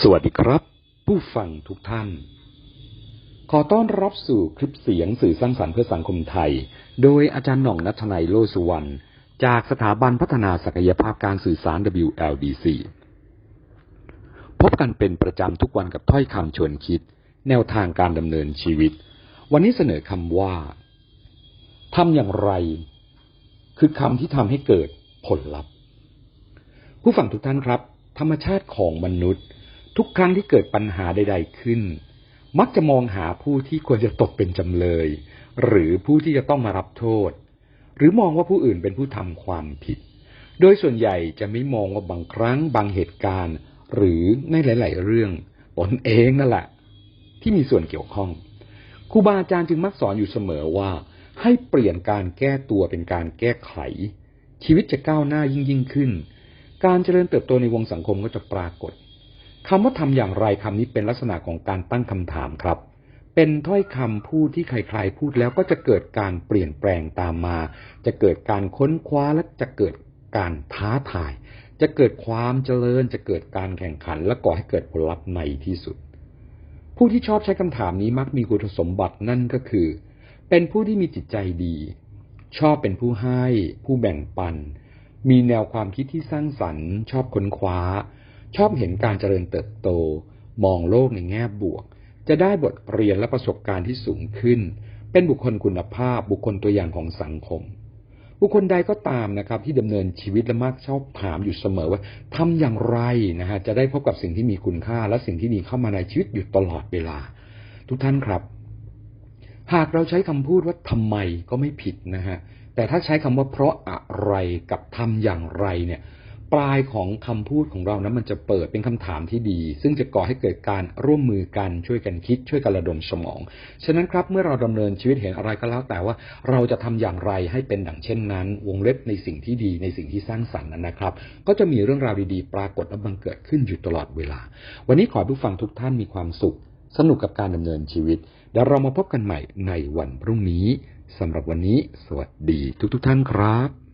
สวัสดีครับ ผู้ฟังทุกท่าน ขอต้อนรับสู่คลิปเสียงสื่อสร้างสรรค์เพื่อสังคมไทย โดยอาจารย์หน่องนัทนัยโลสุวรรณจากสถาบันพัฒนาศักยภาพการสื่อสาร WLDC พบกันเป็นประจำทุกวันกับถ้อยคำชวนคิด แนวทางการดำเนินชีวิต วันนี้เสนอคำว่าทำอย่างไร คือคำที่ทำให้เกิดผลลัพธ์ ผู้ฟังทุกท่านครับ ธรรมชาติของมนุษย์ ทุกครั้งที่เกิดปัญหาใด ๆ ขึ้น มักจะมองหาผู้ที่ควรจะตกเป็นจำเลย หรือผู้ที่จะต้องมารับโทษ หรือมองว่าผู้อื่นเป็นผู้ทำความผิด โดยส่วนใหญ่จะไม่มองว่าบางครั้งบางเหตุการณ์ หรือในหลาย ๆ เรื่องตนเองนั่นแหละ ที่มีส่วนเกี่ยวข้องครูบาอาจารย์จึงมักสอนอยู่เสมอว่า ให้เปลี่ยนการแก้ตัวเป็นการแก้ไข ชีวิตจะก้าวหน้ายิ่งยิ่งขึ้น การเจริญเติบโตในวงสังคมก็จะปรากฏ คำว่าทำอย่างไรคำนี้เป็นลักษณะของการตั้งคำถามครับ เป็นถ้อยคำพูดที่ใครๆพูดแล้วก็จะเกิดการเปลี่ยนแปลงตามมา จะเกิดการค้นคว้าและจะเกิดการท้าทาย จะเกิดความเจริญ จะเกิดการแข่งขัน และก่อให้เกิดผลลัพธ์ในที่สุด ผู้ที่ชอบใช้คำถามนี้มักมีคุณสมบัตินั่นก็คือ เป็นผู้ที่มีจิตใจดี ชอบเป็นผู้ให้ ผู้แบ่งปัน มีแนวความคิดที่สร้างสรรค์ ชอบค้นคว้า ชอบเห็นการเจริญเติบโต มองโลกในแง่บวก จะได้บทเรียนและประสบการณ์ที่สูงขึ้น เป็นบุคคลคุณภาพ บุคคลตัวอย่างของสังคม บุคคลใดก็ตามนะครับ ที่ดำเนินชีวิตและมักชอบถามอยู่เสมอว่าทำอย่างไรนะฮะจะได้พบกับสิ่งที่มีคุณค่าและสิ่งที่ดีเข้ามาในชีวิตอยู่ตลอดเวลา ทุกท่านครับ หากเราใช้คำพูดว่าทำไมก็ไม่ผิดนะฮะแต่ถ้าใช้คำว่าเพราะอะไรกับทำอย่างไรเนี่ย ปลายของคำพูดของเรานั้นมันจะเปิดเป็นคำถามที่ดี ซึ่งจะก่อให้เกิดการร่วมมือกันช่วยกันคิด ช่วยกันระดมสมอง ฉะนั้นครับเมื่อเราดำเนินชีวิตเห็นอะไรก็แล้วแต่ว่าเราจะทำอย่างไรให้เป็นดังเช่นนั้น วงเล็บในสิ่งที่ดีในสิ่งที่สร้างสรรค์นะครับ ก็จะมีเรื่องราวดีๆ ปรากฏและบังเกิดขึ้นอยู่ตลอดเวลา วันนี้ขอให้ผู้ฟังทุกท่านมีความสุข สนุกกับการดำเนินชีวิตเดี๋ยวเรามาพบกันใหม่ในวันพรุ่งนี้สำหรับวันนี้ สวัสดีทุกๆทท่านครับ